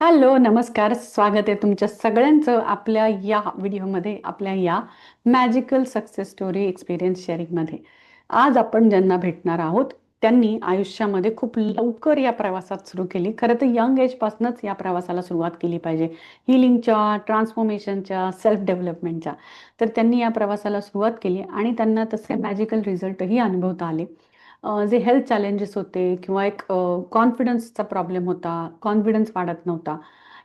Hello नमस्कार. स्वागत आहे तुमच्या सगळ्यांचं आपल्या या व्हिडिओमध्ये आपल्या या मॅजिकल सक्सेस स्टोरी एक्सपिरियन्स शेअरिंगमध्ये आज आपण ज्यांना भेटणार आहोत त्यांनी आयुष्यामध्ये खूप लवकर या प्रवासात सुरू केली. खरं तर यंग एजपासूनच या प्रवासाला सुरुवात केली पाहिजे. हिलिंगच्या ट्रान्सफॉर्मेशनच्या सेल्फ डेव्हलपमेंटच्या तर त्यांनी या प्रवासाला सुरुवात केली आणि त्यांना तसे मॅजिकल रिझल्टही अनुभवता आले. जे हेल्थ चॅलेंजेस होते किंवा एक कॉन्फिडन्सचा प्रॉब्लेम होता कॉन्फिडन्स वाढत नव्हता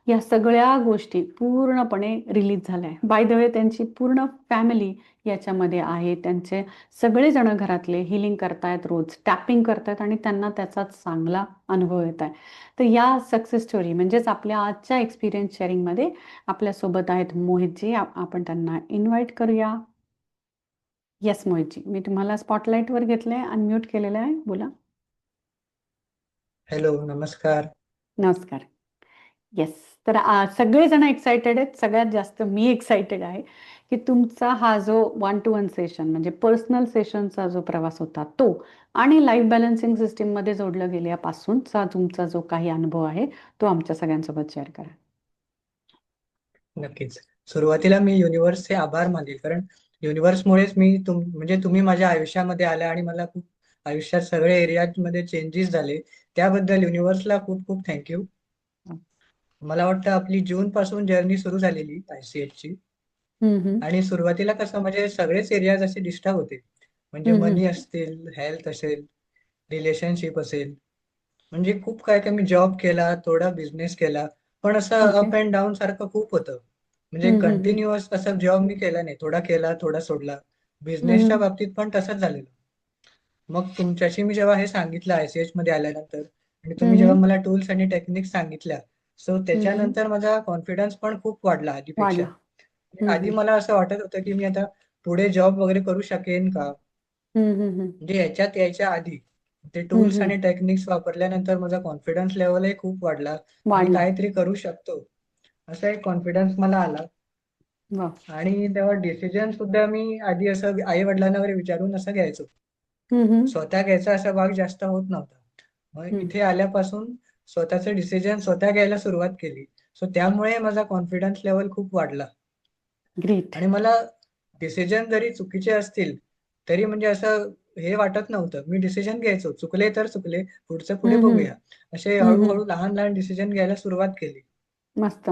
या सगळ्या गोष्टी पूर्णपणे रिलीज झाल्या आहे बाय द वे त्यांची पूर्ण फॅमिली याच्यामध्ये आहे. त्यांचे सगळेजण घरातले हिलिंग करतायत रोज टॅपिंग करतायत आणि त्यांना त्याचा चांगला अनुभव येत आहे. तर या सक्सेस स्टोरी म्हणजेच आपल्या आजच्या एक्सपिरियन्स शेअरिंगमध्ये आपल्यासोबत आहेत मोहितजी. आपण त्यांना इन्व्हाइट करूया. येस मोहितजी मी तुम्हाला स्पॉटलाईटवर घेतलंय अनम्यूट केलेलं आहे. बोला. हॅलो नमस्कार. नमस्कार. येस तर सगळेजण एक्सायटेड आहेत. सगळ्यात जास्त मी एक्सायटेड आहे की तुमचा हा जो वन टू वन सेशन म्हणजे पर्सनल सेशनचा जो प्रवास होता तो आणि लाईफ बॅलन्सिंग सिस्टीममध्ये जोडलं गेल्यापासूनचा तुमचा जो काही अनुभव आहे तो आमच्या सगळ्यांसोबत शेअर करा. नक्कीच. सुरुवातीला मी युनिव्हर्सचे आभार मानेल कारण युनिव्हर्समुळेच मी तुम म्हणजे तुम्ही माझ्या आयुष्यामध्ये आल्या आणि मला खूप आयुष्यात सगळे एरियामध्ये चेंजेस झाले त्याबद्दल युनिव्हर्सला खूप खूप थँक्यू मला वाटतं आपली जून पासून जर्नी सुरू झालेली आयसीएच ची. आणि सुरुवातीला कसं म्हणजे सगळेच एरियाज असे डिस्टर्ब होते. म्हणजे मनी. असतील हेल्थ असेल रिलेशनशिप असेल. म्हणजे खूप काय काय मी जॉब केला थोडा बिझनेस केला. पण असं अप अँड डाऊन सारखं खूप होतं. म्हणजे. कंटिन्युअस असं जॉब मी केला नाही थोडा केला थोडा सोडला बिझनेसच्या. बाबतीत पण तसंच झालेलं मग तुमच्याशी मी जेव्हा हे सांगितलं आयसीएच मध्ये आल्यानंतर आणि तुम्ही जेव्हा. मला टूल्स आणि टेक्निक्स सांगितल्या सो. त्याच्यानंतर माझा कॉन्फिडन्स पण खूप वाढला आधीपेक्षा म्हणजे आधी. मला असं वाटत होतं की मी आता पुढे जॉब वगैरे करू शकेन का. म्हणजे याच्यात यायच्या आधी ते टूल्स. आणि टेक्निक्स वापरल्यानंतर माझा कॉन्फिडन्स लेवलही खूप वाढला मी वाढला काहीतरी करू शकतो असा एक कॉन्फिडन्स मला आला. वा. आणि तेव्हा डिसिजन सुद्धा मी आधी असं आई वडिलांना वगैरे विचारून असं घ्यायचो. हम्म, हम्म. स्वतः घ्यायचा असा भाग जास्त होत नव्हता. मग हम्म. इथे आल्यापासून स्वतःचे डिसिजन स्वतः घ्यायला सुरुवात केली. सो त्यामुळे माझा कॉन्फिडन्स लेवल खूप वाढला. ग्रेट आणि मला डिसिजन जरी चुकीचे असतील तरी म्हणजे असं हे वाटत नव्हतं. मी डिसिजन घ्यायचो. चुकले तर चुकले पुढचं पुढे हम्म, हम्म. बघूया. असे हम्म, हम्म. हळूहळू लहान लहान डिसिजन घ्यायला सुरुवात केली. मस्त.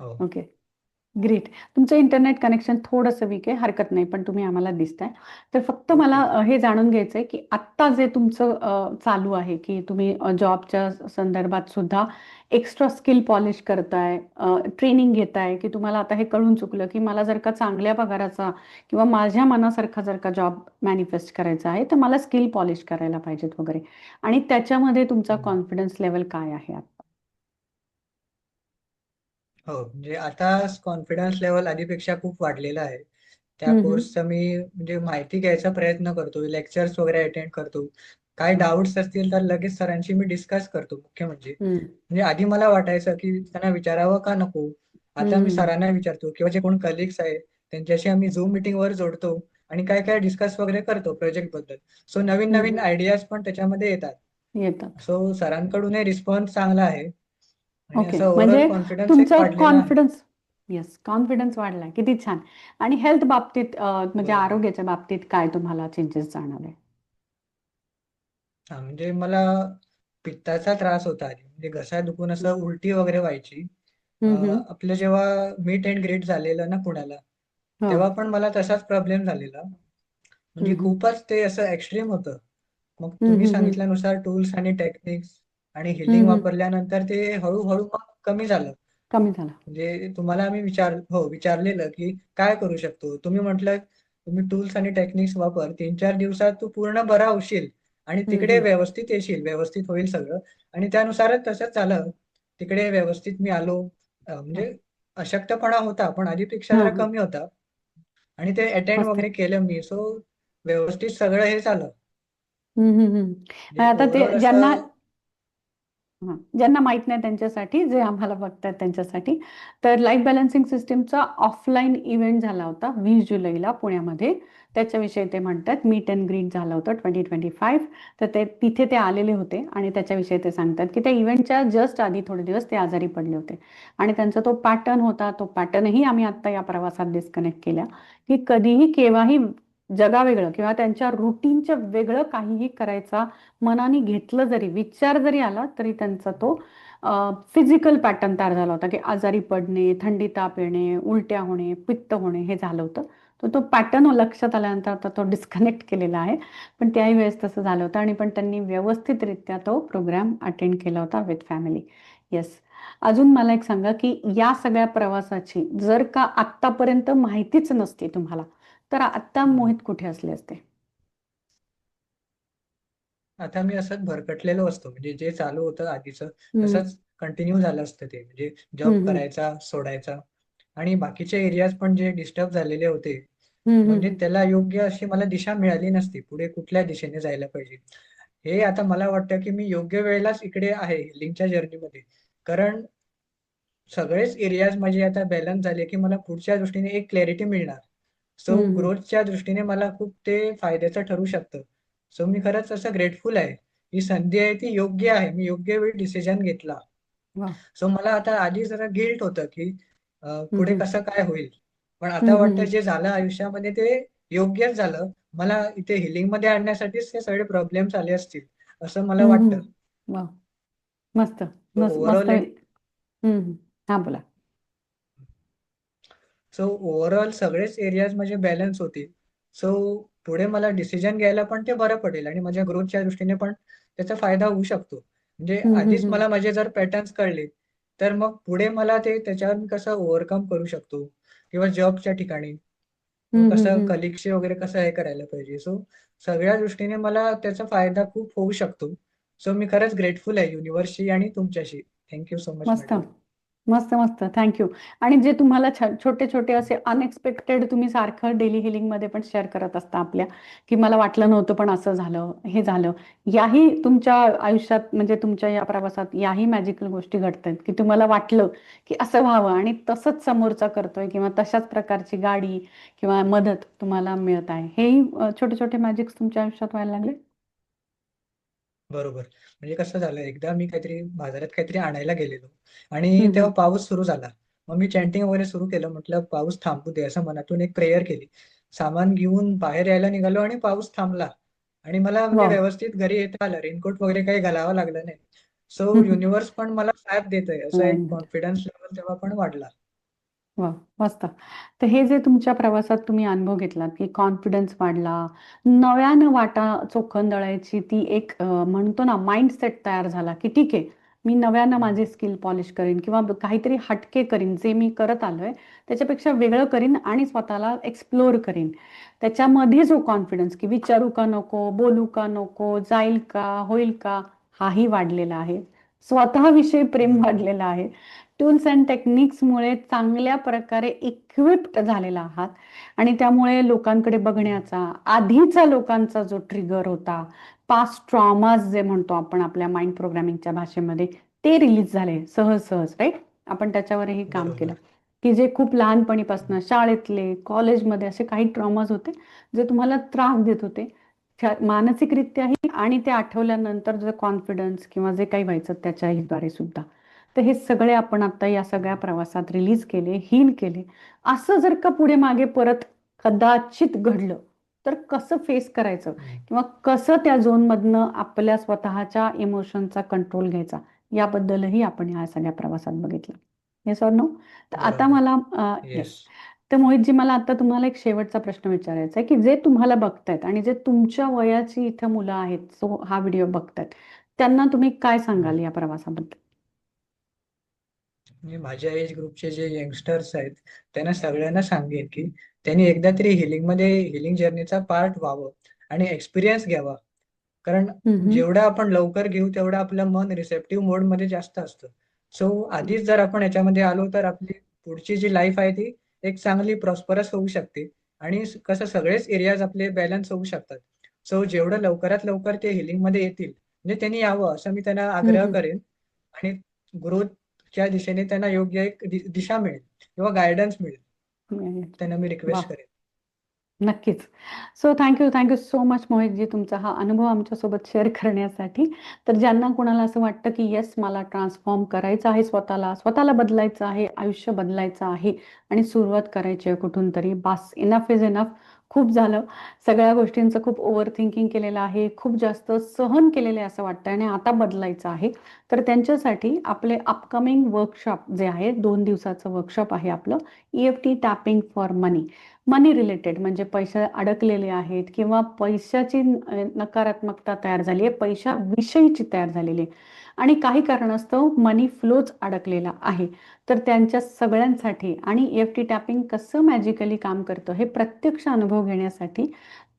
हो. ओके ग्रेट तुमचं इंटरनेट कनेक्शन थोडंसं वीक आहे हरकत नाही पण तुम्ही आम्हाला दिसताय. तर फक्त मला ओके अ, हे जाणून घ्यायचं आहे की आत्ता जे तुमचं अ, चालू आहे की तुम्ही जॉबच्या संदर्भात सुद्धा एक्स्ट्रा स्किल पॉलिश करताय ट्रेनिंग घेताय की तुम्हाला आता हे कळून चुकलं की मला जर का चांगल्या पगाराचा किंवा माझ्या मनासारखा जर का जॉब मॅनिफेस्ट करायचा आहे तर मला स्किल पॉलिश करायला पाहिजेत वगैरे. आणि त्याच्यामध्ये तुमचा. कॉन्फिडन्स लेवल काय आहे आता हो म्हणजे आता कॉन्फिडन्स लेवल आधीपेक्षा खूप वाढलेला आहे त्या हम्म, हम्म. कोर्सचा मी म्हणजे माहिती घ्यायचा प्रयत्न करतो लेक्चर्स वगैरे अटेंड करतो काय. डाऊट्स असतील तर लगेच सरांशी मी डिस्कस करतो मुख्य म्हणजे हम्म, म्हणजे आधी मला वाटायचं की त्यांना विचारावं का नको आता मी हम्म. सरांना विचारतो किंवा जे कोण कलिग्स आहेत त्यांच्याशी आम्ही झूम मीटिंग वर जोडतो आणि काय काय डिस्कस वगैरे करतो प्रोजेक्टबद्दल सो नवीन नवीन हम्म. आयडियाज पण त्याच्यामध्ये येतात येतात सो सरांकडूनही रिस्पॉन्स चांगला आहे ओके म्हणजे तुमचं आहे कॉन्फिडन्स येस कॉन्फिडन्स वाढलाय किती छान. आणि हेल्थ बाबतीत म्हणजे आरोग्याच्या बाबतीत काय तुम्हाला चेंजेस जाणवले? हा म्हणजे मला पित्ताचा त्रास होता आधी. म्हणजे घसा दुखून असं उलटी वगैरे व्हायची. आपलं जेव्हा मीट अँड ग्रीट झालेलं ना पुण्याला हो. तेव्हा पण मला तसाच प्रॉब्लेम झालेला. म्हणजे. खूपच ते असं एक्स्ट्रीम होतं. मग तुम्ही. सांगितल्यानुसार टूल्स आणि टेक्निक्स आणि हिलिंग हम्म, हम्म. वापरल्यानंतर ते हळूहळू मग कमी झालं. कमी झाला. म्हणजे तुम्हाला आम्ही विचार हो विचारलेलं की काय करू शकतो? तुम्ही म्हटलं तुम्ही टूल्स आणि टेक्निक्स वापर तीन चार दिवसात तू पूर्ण बरा होशील आणि तिकडे. व्यवस्थित येशील व्यवस्थित होईल सगळं. आणि त्यानुसारच तसंच झालं. तिकडे व्यवस्थित मी आलो. अं. म्हणजे अशक्तपणा होता पण आधीपेक्षा हा जरा हा. कमी होता. आणि ते अटेंड मस्त. वगैरे केलं मी. सो व्यवस्थित सगळं हे झालं. म्हणजे आता ते ओव्हरऑल ज्यांना असं ज्यांना माहीत नाही त्यांच्यासाठी जे आम्हाला बघतात त्यांच्यासाठी. तर लाईफ बॅलन्सिंग सिस्टीमचा ऑफलाईन इव्हेंट झाला होता वीस जुलैला पुण्यामध्ये. त्याच्याविषयी ते म्हणतात मीट अँड ग्रीट झालं होतं ट्वेंटी ट्वेंटी फाईव्ह तर ते तिथे ते आलेले होते आणि त्याच्याविषयी ते सांगतात की त्या इव्हेंटच्या जस्ट आधी थोडे दिवस ते आजारी पडले होते. आणि त्यांचा तो पॅटर्न होता तो पॅटर्नही आम्ही आत्ता या प्रवासात डिस्कनेक्ट केला की कधीही केव्हाही जगावेगळं किंवा त्यांच्या रुटीनच्या वेगळं काहीही करायचा मनाने घेतलं जरी विचार जरी आला तरी त्यांचा तो फिजिकल पॅटर्न तयार झाला होता की आजारी पडणे थंडी ताप येणे उलट्या होणे पित्त होणे हे झालं होतं. तर तो पॅटर्न लक्षात आल्यानंतर आता तो डिस्कनेक्ट केलेला आहे. पण त्याही वेळेस तसं झालं होतं आणि पण त्यांनी व्यवस्थितरित्या तो प्रोग्राम अटेंड केला होता विथ फॅमिली येस अजून मला एक सांगा की या सगळ्या प्रवासाची जर का आत्तापर्यंत माहितीच नसती तुम्हाला तर आत्ता मोहित कुठे असले असते? आता मी असंच भरकटलेलो असतो. म्हणजे जे चालू होतं आधीचं हम्म, तसंच कंटिन्यू झालं असतं ते. म्हणजे जॉब हम्म. करायचा सोडायचा. आणि बाकीचे एरियाज पण जे डिस्टर्ब झालेले होते हम्म, म्हणजे हम्म, त्याला योग्य अशी मला दिशा मिळाली नसती. पुढे कुठल्या दिशेने जायला पाहिजे? हे आता मला वाटतं की मी योग्य वेळेलाच इकडे आहे हिलिंगच्या जर्नीमध्ये कारण सगळेच एरियाज माझे आता बॅलन्स झाले की मला पुढच्या दृष्टीने एक क्लॅरिटी मिळणार. सो हम्म, हम्म. ग्रोथच्या दृष्टीने मला खूप ते फायद्याचं ठरू शकतं. सो मी खरंच असं ग्रेटफुल आहे. ही संधी आहे ती योग्य आहे. मी योग्य वेळी डिसिजन घेतला. सो मला आता आधी जरा गिल्ट होतं की अं, पुढे कसं काय होईल? पण आता वाटतं. जे झालं आयुष्यामध्ये ते योग्यच झालं. मला इथे हिलिंगमध्ये आणण्यासाठीच ते सगळे प्रॉब्लेम्स आले असतील असं मला वाटतं. मस्त. सो मस्त मस्त ओव्हरऑल एक. हा बोला. सो ओव्हरऑल सगळेच एरियाज माझे बॅलन्स होतील सो पुढे मला डिसिजन घ्यायला पण ते बरं पडेल आणि माझ्या ग्रोथच्या दृष्टीने पण त्याचा फायदा होऊ शकतो. म्हणजे आधीच. मला माझे जर पॅटर्न्स कळले तर मग पुढे मला ते त्याच्यावर मी कसं ओव्हरकम करू शकतो किंवा जॉबच्या ठिकाणी. कसं. कलिगशी वगैरे कसं हे करायला पाहिजे. सो सगळ्या दृष्टीने मला त्याचा फायदा खूप होऊ शकतो. सो मी खरंच ग्रेटफुल आहे युनिव्हर्सशी आणि तुमच्याशी. थँक्यू सो मच मस्त मस्त. थँक्यू आणि जे तुम्हाला छोटे छोटे असे अनएक्सपेक्टेड तुम्ही सारखं डेली हिलिंगमध्ये पण शेअर करत असता आपल्या की मला वाटलं नव्हतं पण असं झालं हे झालं. याही तुमच्या आयुष्यात म्हणजे तुमच्या या प्रवासात याही मॅजिकल गोष्टी घडतात की तुम्हाला वाटलं की असं व्हावं आणि तसंच समोरचा करतोय किंवा तशाच प्रकारची गाडी किंवा मदत तुम्हाला मिळत आहे. हेही छोटे छोटे मॅजिक्स तुमच्या आयुष्यात व्हायला लागले. बरोबर. म्हणजे कसं झालं एकदा मी काहीतरी बाजारात काहीतरी आणायला गेलेलो आणि तेव्हा. पाऊस सुरू झाला. मग मी चॅन्टिंग वगैरे सुरू केलं म्हटलं पाऊस थांबू दे असं मनातून एक प्रेयर केली. सामान घेऊन बाहेर यायला निघालो आणि पाऊस थांबला. आणि मला म्हणजे वाव. व्यवस्थित घरी येता आलं रेनकोट वगैरे काही घालावं लागलं नाही. सो युनिव्हर्स पण मला साथ देतोय असा एक कॉन्फिडन्स लेवल तेव्हा पण वाढला. वा मस्त. तर हे जे तुमच्या प्रवासात तुम्ही अनुभव घेतलात की कॉन्फिडन्स वाढला नव्यानं वाटा चोखंदळायची ती एक अ, म्हणतो ना माइंडसेट तयार झाला की ठीक आहे मी नव्यानं माझे स्किल पॉलिश करीन किंवा काहीतरी हटके करीन जे मी करत आलोय त्याच्यापेक्षा वेगळं करीन आणि स्वतःला एक्सप्लोर करीन. त्याच्यामध्ये जो कॉन्फिडन्स की विचारू का नको बोलू का नको जाईल का होईल का हाही वाढलेला आहे. स्वतःविषयी प्रेम वाढलेलं आहे. टूल्स अँड टेक्निक्समुळे चांगल्या प्रकारे इक्विप्ड झालेला आहात. आणि त्यामुळे लोकांकडे बघण्याचा आधीचा लोकांचा जो ट्रिगर होता पास्ट ट्रॉमाज जे म्हणतो आपण आपल्या माइंड प्रोग्रामिंगच्या भाषेमध्ये ते रिलीज झाले सहज सहज राईट आपण त्याच्यावरही काम केलं. की जे खूप लहानपणीपासून शाळेतले कॉलेजमध्ये असे काही ट्रॉमाज होते जे तुम्हाला त्रास देत होते. मानसिकरित्याही आणि ते आठवल्यानंतर जे कॉन्फिडन्स किंवा जे काही व्हायचं त्याच्याही द्वारे सुद्धा तर हे सगळे आपण आता या सगळ्या प्रवासात रिलीज केले हील केले. असं जर का पुढे मागे परत कदाचित घडलं तर कसं फेस करायचं. किंवा कसं त्या झोनमधनं आपल्या स्वतःच्या इमोशनचा कंट्रोल घ्यायचा? याबद्दलही आपण या सगळ्या प्रवासात बघितलं. येस ऑर नो तर आता मला तर मोहितजी मला आता तुम्हाला एक शेवटचा प्रश्न विचारायचा आहे की जे तुम्हाला बघतायत आणि जे तुमच्या वयाची इथं मुलं आहेत जो हा व्हिडिओ बघतायत त्यांना तुम्ही काय सांगाल या प्रवासाबद्दल? म्हणजे माझ्या एज ग्रुपचे जे यंगस्टर्स आहेत त्यांना सगळ्यांना सांगेन की त्यांनी एकदा तरी हिलिंगमध्ये हिलिंग जर्नीचा पार्ट व्हावं आणि एक्सपिरियन्स घ्यावा. कारण जेवढं आपण लवकर घेऊ तेवढं आपलं मन रिसेप्टिव्ह मोडमध्ये जास्त असतं. सो आधीच जर आपण याच्यामध्ये आलो तर आपली पुढची जी लाईफ आहे ती एक चांगली प्रॉस्परस होऊ शकते. आणि कसं सगळेच एरियाज आपले बॅलन्स होऊ शकतात. सो जेवढं लवकरात लवकर ते हिलिंगमध्ये येतील म्हणजे त्यांनी यावं असं मी त्यांना आग्रह. करेन. आणि ग्रोथच्या दिशेने त्यांना योग्य एक दिशा मिळेल किंवा गायडन्स मिळेल. त्यांना मी रिक्वेस्ट. करेन नक्कीच so thank you thank you so much Mohit ji तुमचा हा अनुभव आमच्यासोबत शेअर करण्यासाठी तर ज्यांना कोणाला असं वाटतं की येस मला ट्रान्सफॉर्म करायचं आहे स्वतःला स्वतःला बदलायचं आहे आयुष्य बदलायचं आहे आणि सुरुवात करायची आहे कुठून तरी बास इनफ इज इनफ खूप झालं. सगळ्या गोष्टींचं खूप ओव्हर थिंकिंग केलेलं आहे. खूप जास्त सहन केलेलं आहे असं वाटतं आणि आता बदलायचं आहे. तर त्यांच्यासाठी आपले अपकमिंग वर्कशॉप जे आहे दोन दिवसाचं वर्कशॉप आहे आपलं E F T tapping for money money related म्हणजे पैसे अडकलेले आहेत किंवा पैशाची नकारात्मकता तयार झाली आहे पैशाविषयीची तयार झालेली आहे. आणि काही कारणास्तव मनी फ्लोच अडकलेला आहे. तर त्यांच्या सगळ्यांसाठी आणि एफ टी टॅपिंग कसं मॅजिकली काम करतं हे प्रत्यक्ष अनुभव घेण्यासाठी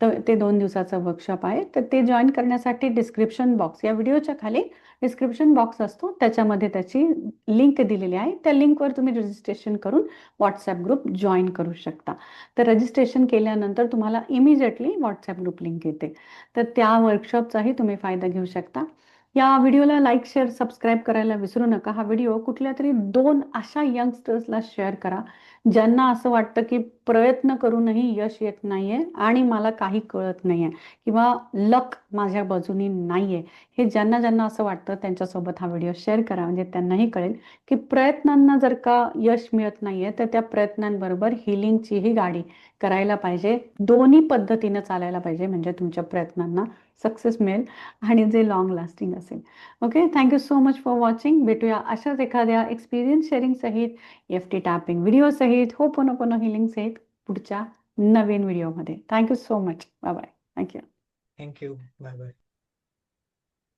तर ते दोन दिवसाचं वर्कशॉप आहे. तर ते जॉईन करण्यासाठी डिस्क्रिप्शन बॉक्स या व्हिडिओच्या खाली डिस्क्रिप्शन बॉक्स असतो. त्याच्यामध्ये त्याची लिंक दिलेली आहे. त्या लिंकवर तुम्ही रजिस्ट्रेशन करून व्हॉट्सॲप ग्रुप जॉईन करू शकता. तर रजिस्ट्रेशन केल्यानंतर तुम्हाला इमिजिएटली व्हॉट्सॲप ग्रुप लिंक येते. तर त्या वर्कशॉपचाही तुम्ही फायदा घेऊ शकता. या व्हिडिओला लाईक शेअर सबस्क्राईब करायला विसरू नका. हा व्हिडिओ कुठल्या तरी दोन अशा यंगस्टर्सला शेअर करा ज्यांना असं वाटतं की प्रयत्न करूनही यश येत नाहीये आणि मला काही कळत नाहीये किंवा लक माझ्या बाजूनी नाहीये. हे ज्यांना ज्यांना असं वाटतं त्यांच्यासोबत हा व्हिडिओ शेअर करा. म्हणजे त्यांनाही कळेल की प्रयत्नांना जर का यश मिळत नाहीये तर त्या प्रयत्नांबरोबर हिलिंगचीही गाडी करायला पाहिजे. दोन्ही पद्धतीनं चालायला पाहिजे म्हणजे तुमच्या प्रयत्नांना सक्सेस मिळेल आणि जे लॉंग लास्टिंग असेल. Okay thank you so much for watching भेटूया अशाच एखाद्या एक्सपिरियन्स शेअरिंग सहित एफ टी टॅपिंग व्हिडिओ सहित हो पुन्हा पुन्हा हिलिंग सहित. पुढच्या नवीन व्हिडिओमध्ये. Thank you so much bye bye thank you thank you bye bye